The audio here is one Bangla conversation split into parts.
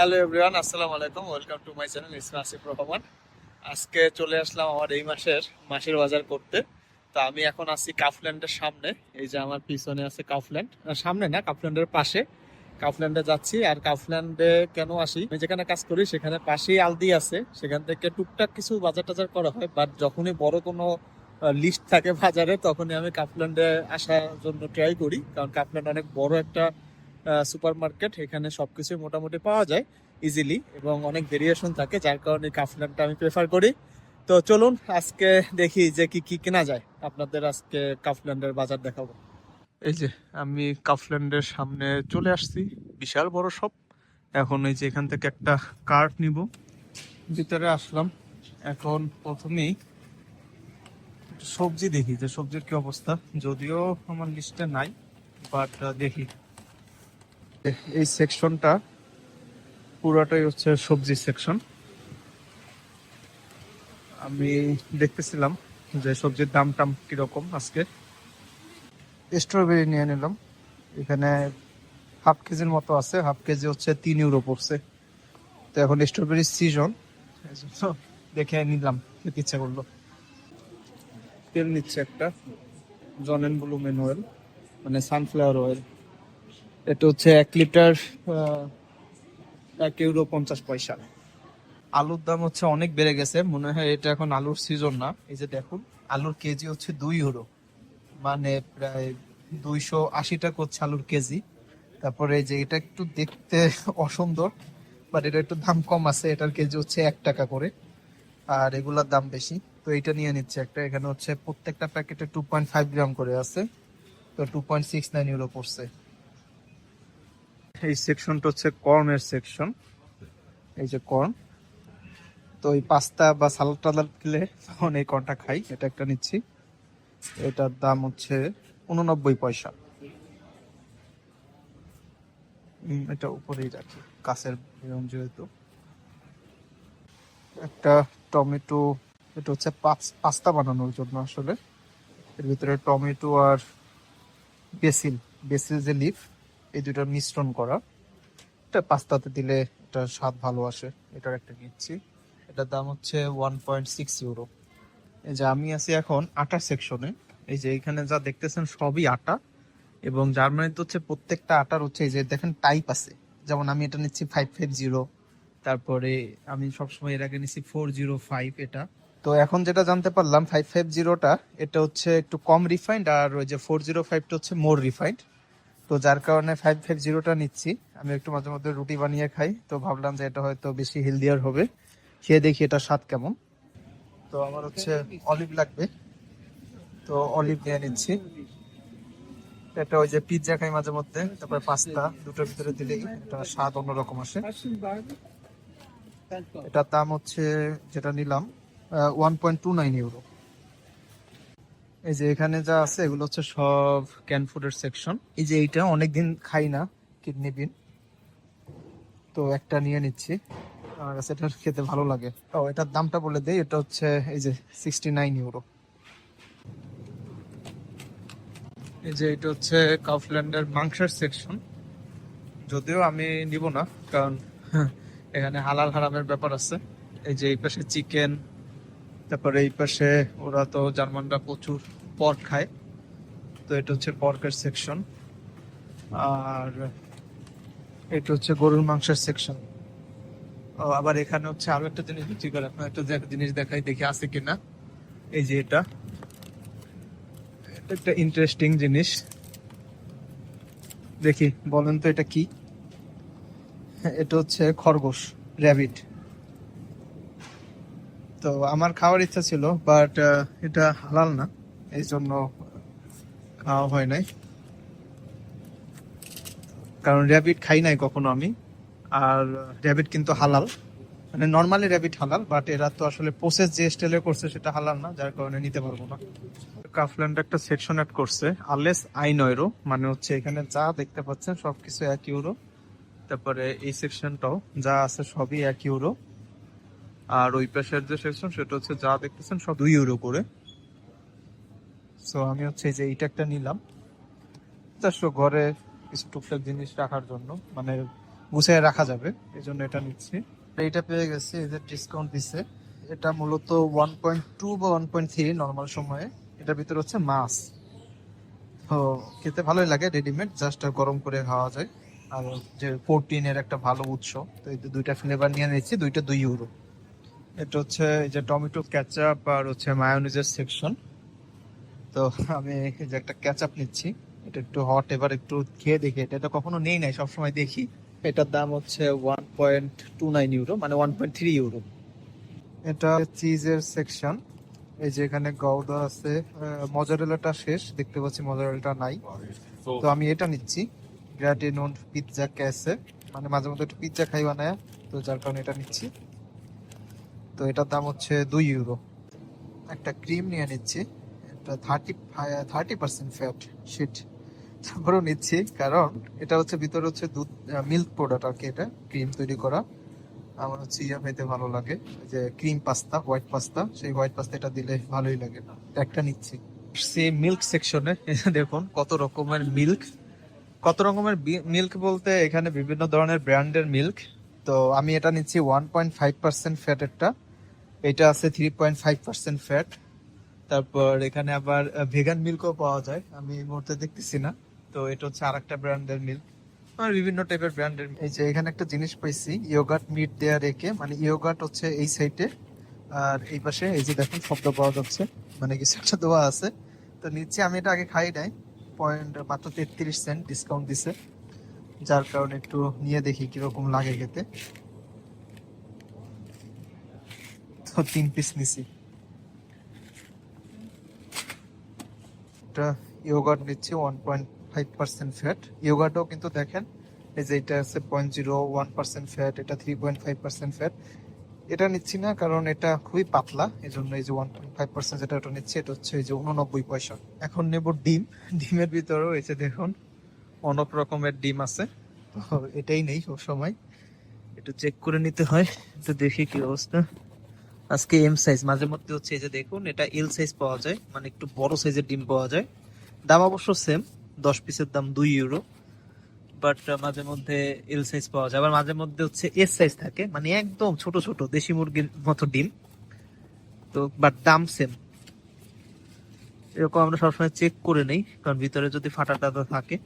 হ্যালো এভরিওয়ান আসসালামু আলাইকুম ওয়েলকাম টু মাই চ্যানেল ইসমা আসিফ রহমান আজকে চলে আসলাম আমার এই মাসের মাসের বাজার করতে। তো আমি এখন আছি কাফল্যান্ডের সামনে। এই যে আমার পিছনে আছে কাফল্যান্ড সামনে না কাফল্যান্ডের পাশে। কাফল্যান্ডে যাচ্ছি আর কাফল্যান্ডে কেন আসি? আমি যেখানে কাজ করি, সেখানে পাশেই আলদি আছে। সেখান থেকে টুকটাক কিছু বাজার টাজার করা হয় বাট যখনই বড় কোনো লিস্ট থাকে বাজারে, তখনই আমি কাফল্যান্ডে আসার জন্য ট্রাই করি। কারণ কাফল্যান্ড অনেক বড় একটা সুপার মার্কেট এখানে সবকিছু মোটামুটি পাওয়া যায় ইজিলি এবং অনেক ভেরিয়েশন থাকে, যার কারণে কাফল্যান্ডটা আমি প্রেফার করি। তো চলুন, আজকে দেখি যে কি কি কেনা যায়। আপনাদের আজকে কাফল্যান্ডের বাজার দেখাবো। এই যে, আমি কাফল্যান্ডের সামনে চলে আসছি, বিশাল বড় সব এখন এই যে এখান থেকে একটা কার্ট নিব। ভিতরে আসলাম। এখন প্রথমেই সবজি দেখি, যে সবজির কি অবস্থা। যদিও আমার লিস্টে নাই বাট দেখি। এই সেকশনটা পুরোটাই হচ্ছে সবজি সেকশন। আমি দেখতেছিলাম যে সবজির দাম টাম কীরকম আজকে। স্ট্রবেরি নিয়ে নিলাম। এখানে হাফ কেজির মতো আছে, হাফ কেজি হচ্ছে তিন ইউরো পড়ছে। তো এখন স্ট্রবেরি সিজন দেখে নিলাম ইচ্ছা করল। তেল নিচ্ছে একটা জন এন্ড ব্লুমেন অয়েল মানে সানফ্লাওয়ার অয়েল এটা হচ্ছে এক লিটার এক ইউরো পঞ্চাশ পয়সা। আলুর দাম হচ্ছে অনেক বেড়ে গেছে, মনে হয় এটা এখন আলুর সিজন না। এই যে দেখুন, আলুর কেজি হচ্ছে দুই ইউরো। মানে প্রায় দুইশো আশি টাকা হচ্ছে আলুর কেজি। তারপরে যে এটা একটু দেখতে অসুন্দর বাট এটা একটু দাম কম আছে, এটার কেজি হচ্ছে এক টাকা করে, আর এগুলার দাম বেশি। তো এটা নিয়ে নিচ্ছে একটা, এখানে হচ্ছে প্রত্যেকটা প্যাকেটে টু পয়েন্ট ফাইভ গ্রাম করে আছে। তো two point six nine euro পড়ছে। এই সেকশনটা হচ্ছে কর্নের সেকশন এই যে কর্ন। তো এই পাস্তা বা সালাদ টালাদ খেলে তখন এই কর্নটা খাই, এটা একটা নিচ্ছি। এটার দাম হচ্ছে উননব্বই পয়সা। এটা উপরেই রাখি, কাছের এরকম যেহেতু। একটা টমেটো, এটা হচ্ছে পাস- পাস্তা বানানোর জন্য আসলে। এর ভিতরে টমেটো আর বেসিল বেসিল যে লিফ এই দুটার মিশ্রণ করা। এটা পাস্তাতে দিলে এটা স্বাদ ভালো আসে। এটার একটা নিচ্ছি। এটার দাম হচ্ছে ওয়ান পয়েন্ট সিক্স ইউরো এই যে আমি আছি এখন আটার সেকশনে এই যে এখানে যা দেখতেছেন সবই আটা। এবং জার্মানিতে হচ্ছে প্রত্যেকটা আটার হচ্ছে এই যে দেখেন টাইপ আছে। যেমন আমি এটা নিচ্ছি ফাইভ ফাইভ জিরো তারপরে আমি সবসময় এর আগে নিচ্ছি ফোর জিরো ফাইভ এটা। তো এখন যেটা জানতে পারলাম ফাইভ ফাইভ জিরোটা এটা হচ্ছে একটু কম রিফাইন্ড আর ওই যে ফোর জিরো ফাইভটা হচ্ছে মোর রিফাইন্ড তো যার কারণে ফাইভ ফাইভ জিরোটা নিচ্ছি। আমি একটু মাঝে মধ্যে রুটি বানিয়ে খাই, তো ভাবলাম যে এটা হয়তো বেশি হেলদিয়ার হবে। খেয়ে দেখি এটা স্বাদ কেমন। তো আমার হচ্ছে অলিভ লাগবে। তো অলিভ নিয়ে নিচ্ছি। এটা ওই যে পিৎজা খাই মাঝে মধ্যে, তারপরে পাস্তা দুটোর ভিতরে দিলেই এটা স্বাদ অন্যরকম আসে। এটার দাম হচ্ছে, যেটা নিলাম one point two nine euro এই যে এখানে যা আছে, এগুলো হচ্ছে সব ক্যান ফুডের সেকশন এই যে এইটা, অনেকদিন খাই না কিডনি বিন তো একটা নিয়ে নিচ্ছি। আমার কাছে এটা খেতে ভালো লাগে। ও এটার দামটা বলে দেই, এটা হচ্ছে এই যে সিক্সটি নাইন ইউরো এই যে এটা হচ্ছে কাউফল্যান্ডের মাংসের সেকশন যদিও আমি নিব না, কারণ এখানে হালাল হারামের ব্যাপার আছে। এই যে এই পাশে চিকেন তারপরে এই পাশে ওরা তো জার্মানরা প্রচুর পর্ক খায়। তো এটা হচ্ছে পর্কের সেকশন আর এটা হচ্ছে গরুর মাংসের সেকশন আবার এখানে হচ্ছে আরও একটা জিনিস বিক্রি করে। আপনার একটা জিনিস দেখাই, দেখি আছে কিনা। এই যে এটা। এটা একটা ইন্টারেস্টিং জিনিস। দেখি, বলেন তো এটা কি? এটা হচ্ছে খরগোশ র্যাবিট তো আমার খাওয়ার ইচ্ছা ছিল বাট এটা হালাল না। এই জন্য খাওয়া হয় নাই। কারণ র্যাবিট খাই নাই কখনো আমি। আর র্যাবিট কিন্তু হালাল। মানে নর্মালি র্যাবিট হালাল বাট এরা তো আসলে প্রসেস যে স্টাইলে করছে সেটা হালাল না, যার কারণে নিতে পারব না। কাফল্যান্ড একটা সেকশন অ্যাড করছে আলেস আই নয়রো মানে হচ্ছে এখানে যা দেখতে পাচ্ছেন সবকিছু এক ইউরো তারপরে এই সেকশনটাও যা আছে সবই এক ইউরো আর ওই পাশের যে সেকশন সেটা হচ্ছে যা দেখতেছেন সব দুই ইউরো করে। সো আমি হচ্ছে এই যে এইটা একটা নিলাম। চারশো ঘরে কিছু টুকটাক জিনিস রাখার জন্য মানে গুছিয়ে রাখা যাবে এই জন্য এটা নিচ্ছি। এইটা পেয়ে গেছি এদের ডিসকাউন্ট দিচ্ছে এটা মূলত ওয়ান পয়েন্ট টু বা ওয়ান পয়েন্ট থ্রি নর্মাল সময়ে। এটার ভিতরে হচ্ছে মাছ। তো খেতে ভালোই লাগে রেডিমেড জাস্ট গরম করে খাওয়া যায়। আর যে প্রোটিনের একটা ভালো উৎস তো এই দুইটা ফ্লেভার নিয়ে নিচ্ছি দুইটা দুই ইউরো এটা হচ্ছে এই যে টমেটো ক্যাচাপ আর হচ্ছে মায়োনিজের সেকশন তো আমি এই যে একটা ক্যাচাপ নিচ্ছি। এটা একটু হট এবার একটু খেয়ে দেখি। এটা তো কখনো নেই নাই, সবসময় দেখি। এটার দাম হচ্ছে one point two nine euro মানে ওয়ান পয়েন্ট থ্রি ইউরো এটা চিজের সেকশন এই যে এখানে গৌদা আছে মজারেলাটা শেষ, দেখতে পাচ্ছি মজারেলাটা নাই। তো আমি এটা নিচ্ছি গ্রাটিনুন পিৎজা ক্যাসে মানে মাঝে মধ্যে একটু পিৎজা খাই বানায় তো যার কারণে এটা নিচ্ছি। তো এটার দাম হচ্ছে দুই ইউরো একটা ক্রিম নিয়ে নিচ্ছি এটা thirty thirty percent fat shit তারপরেও নিচ্ছি, কারণ এটা হচ্ছে ভিতরে হচ্ছে দুধ মিল্ক প্রোডাক্ট আর কি এটা ক্রিম তৈরি করা। আমার হচ্ছে ইয়া খেতে ভালো লাগে যে ক্রিম পাস্তা হোয়াইট পাস্তা সেই হোয়াইট পাস্তা এটা দিলে ভালোই লাগে। না একটা নিচ্ছি। সে মিল্ক সেকশনে দেখুন কত রকমের মিল্ক কত রকমের মিল্ক বলতে এখানে বিভিন্ন ধরনের ব্র্যান্ডের মিল্ক তো আমি এটা নিচ্ছি ওয়ান পয়েন্ট ফাইভ পার্সেন্ট ফ্যাটেরটা এটা আছে three point five percent fat তারপর এখানে আবার ভেগান মিল্কও পাওয়া যায়। আমি এই মুহূর্তে দেখতেছি না। তো এটা হচ্ছে আর একটা ব্র্যান্ডের মিল্ক আর বিভিন্ন টাইপের ব্র্যান্ডের এই যে এখানে একটা জিনিস পাইছি ইয়োগাট মিট দেয়া রেখে। মানে ইয়োগাট হচ্ছে এই সাইডে আর এই পাশে, এই যে দেখুন, শব্দ পাওয়া যাচ্ছে। মানে কিছু একটা দেওয়া আছে। তো নিচে আমি এটা আগে খাই নাই। পয়েন্ট মাত্র তেত্রিশ সেন্ট ডিসকাউন্ট দিছে। যার কারণে একটু নিয়ে দেখি কীরকম লাগে খেতে। তো তিন পিস নিছি। এটা ইয়োগার্ট নিচ্ছি one point five percent fat ইয়োগার্টও কিন্তু দেখেন, এই যে এটা আছে point zero one percent fat এটা three point five percent fat এটা নিচ্ছি না কারণ এটা খুবই পাতলা এই জন্য এই যে ওয়ান পয়েন্ট ফাইভ পার্সেন্ট যেটা ওটা নিচ্ছি, এটা হচ্ছে এই যে উননব্বই পয়সা। এখন নেব ডিম। ডিমের ভিতরেও এই দেখুন, অনেক রকমের ডিম আছে। তো এটাই নেই সব সময় একটু চেক করে নিতে হয় তো দেখি কি অবস্থা। আজকে এম সাইজ মাঝে মধ্যে হচ্ছে এই যে দেখুন, এটা এল সাইজ পাওয়া যায় মানে একটু বড় সাইজের ডিম পাওয়া যায়। দাম অবশ্য সেম দশ পিসের দাম দুই ইউরো বাট মাঝে মধ্যে এল সাইজ পাওয়া যায়। আবার মাঝে মধ্যে হচ্ছে এস সাইজ থাকে মানে একদম ছোট ছোট, দেশি মুরগির মতো ডিম। তো বাট দাম সেম এরকম আমরা সবসময় চেক করে নেই, কারণ ভিতরে যদি ফাটা টাটা থাকে,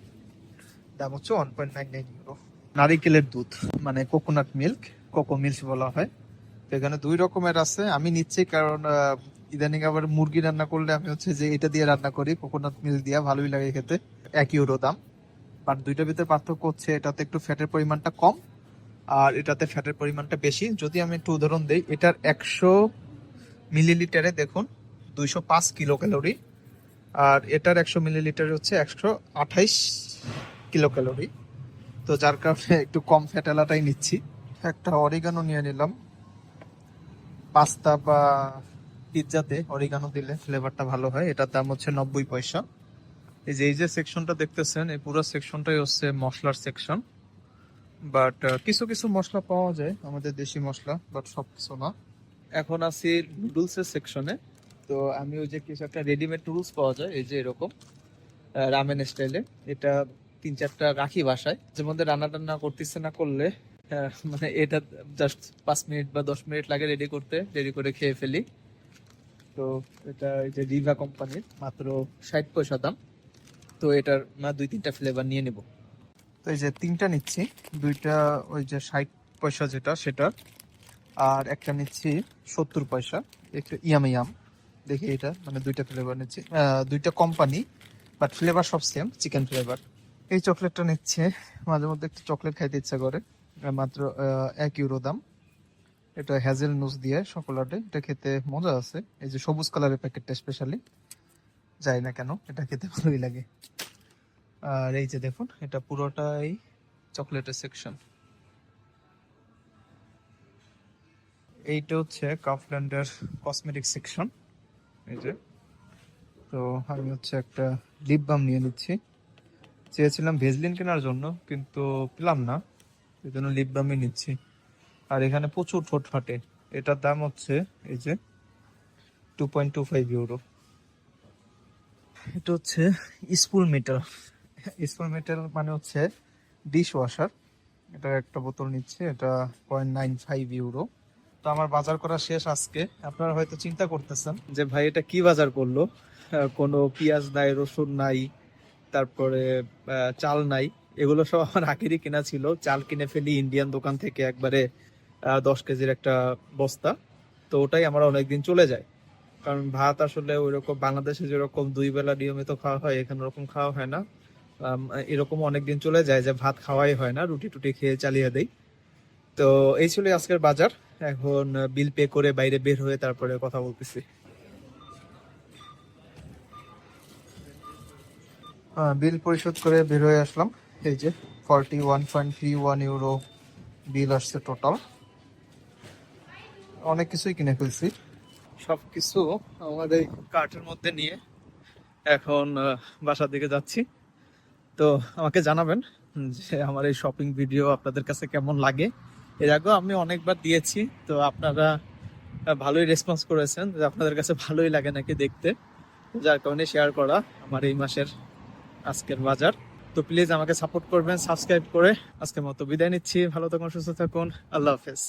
দাম হচ্ছে one point nine nine euro নারিকেলের দুধ মানে কোকোনাট মিল্ক কোকো মিল্ক বলা হয়। এখানে দুই রকমের আছে। আমি নিচ্ছি কারণ ইদানিং আবার মুরগি রান্না করলে আমি হচ্ছে যে এটা দিয়ে রান্না করি কোকোনাট মিল দিয়া, ভালোই লাগে খেতে, এক ইউরো দাম। বাট দুইটার ভিতরে পার্থক্য হচ্ছে, এটাতে একটু ফ্যাটের পরিমাণটা কম, আর এটাতে ফ্যাটের পরিমাণটা বেশি। যদি আমি একটু উদাহরণ দিই, এটার একশো মিলিলিটারে দেখুন, দুইশো পাঁচ কিলো ক্যালোরি আর এটার একশো মিলিলিটারে হচ্ছে একশো আঠাইশ কিলো ক্যালোরি তো যার কারণে একটু কম ফ্যাট এলাটাই নিচ্ছি। একটা অরিগানো নিয়ে নিলাম। পাস্তা বা পিৎজাতে অরিগানো দিলে ফ্লেভারটা ভালো হয়। এটার দাম হচ্ছে নব্বই পয়সা। এই যে এই যে সেকশনটা দেখতেছেন, এই পুরো সেকশনটাই হচ্ছে মশলার সেকশন বাট কিছু কিছু মশলা পাওয়া যায়, আমাদের দেশি মশলা বাট সব কিছু না। এখন আছি নুডলস এর সেকশনে তো আমি ওই যে কিছু একটা রেডিমেড নুডলস পাওয়া যায়, এই যে এরকম রামেন স্টাইলে এটা তিন চারটা রাখি বাসায়। যে মধ্যে রান্না টান্না করতেছে না করলে মানে এটা জাস্ট পাঁচ মিনিট বা দশ মিনিট লাগে রেডি করতে রেডি করে খেয়ে ফেলি। তো এটা যে রিভা কোম্পানির মাত্র ষাট পয়সা দাম। তো এটার না দুই তিনটা ফ্লেভার নিয়ে নেব। তো এই যে তিনটা নিচ্ছি, দুইটা ওই যে ষাট পয়সা যেটা, সেটা। আর একটা নিচ্ছি সত্তর পয়সা, একটা ইয়াম ইয়াম দেখি এটা মানে দুইটা ফ্লেভার নিচ্ছি। দুইটা কোম্পানি বাট ফ্লেভার সব সেম চিকেন ফ্লেভার এই চকলেটটা নিচ্ছে, মাঝে মধ্যে একটু চকলেট খাইতে ইচ্ছা করে। মাত্র এক ইউরো দাম। এটা হ্যাজেল নুস দিয়ে সকলাটে এটা খেতে মজা আছে। এই যে সবুজ কালারের প্যাকেটটা স্পেশালি যাই না কেন, এটা খেতে ভালোই লাগে। আর এই যে দেখুন, এটা পুরোটাই চকলেটের সেকশন এইটা হচ্ছে কাফল্যান্ডের কসমেটিক সেকশন এই যে। তো আমি হচ্ছে একটা লিপ বাম নিয়ে নিচ্ছি। চেয়েছিলাম ভেজলিন কেনার জন্য, কিন্তু পেলাম না। এই জন্য লিপ বামই নিচ্ছি। আর এখানে প্রচুর ঠোঁট ফাটে। এটার দাম হচ্ছে এই যে two point two five euro এটা হচ্ছে স্পুল মেটাল স্পুল মেটাল মানে হচ্ছে ডিশ ওয়াশার এটার একটা বোতল নিচ্ছে এটা পয়েন্ট নাইন ফাইভ ইউরো তো আমার বাজার করা শেষ আজকে। আপনারা হয়তো চিন্তা করতেছেন যে ভাই এটা কি বাজার করল? কোনো পেঁয়াজ নাই রসুন নাই তারপরে চাল নাই। এগুলো সব আমার আগেরই কেনা ছিল। চাল কিনে ফেলি ইন্ডিয়ান দোকান থেকে একবারে দশ কেজির একটা বস্তা। তো ওটাই আমার অনেকদিন চলে যায়। কারণ ভাত আসলে ওইরকম, বাংলাদেশে যেরকম দুই বেলা নিয়মিত খাওয়া হয়, এখানে ওরকম খাওয়া হয় না। এরকম অনেকদিন চলে যায় যে ভাত খাওয়াই হয় না, রুটি টুটি খেয়ে চালিয়ে দেই। তো এই ছিল আজকের বাজার। এখন বিল পে করে বাইরে বের হয়ে তারপরে কথা বলতেছি। বিল পরিশোধ করে বের হয়ে আসলাম। এই যে forty one point three one euro bill আসছে টোটাল অনেক কিছুই কিনে ফেলছি। সবকিছু আমাদের কার্টের মধ্যে নিয়ে এখন বাসার দিকে যাচ্ছি। তো আমাকে জানাবেন যে আমার এই শপিং ভিডিও আপনাদের কাছে কেমন লাগে। এর আগেও আমি অনেকবার দিয়েছি, তো আপনারা ভালোই রেসপন্স করেছেন যে আপনাদের কাছে ভালোই লাগে নাকি দেখতে। যার কারণে শেয়ার করা আমার এই মাসের আজকের বাজার। তো প্লিজ আমাকে সাপোর্ট করবেন সাবস্ক্রাইব করে। আজকের মতো বিদায় নিচ্ছি। ভালো থাকুন, সুস্থ থাকুন। আল্লাহ হাফেজ।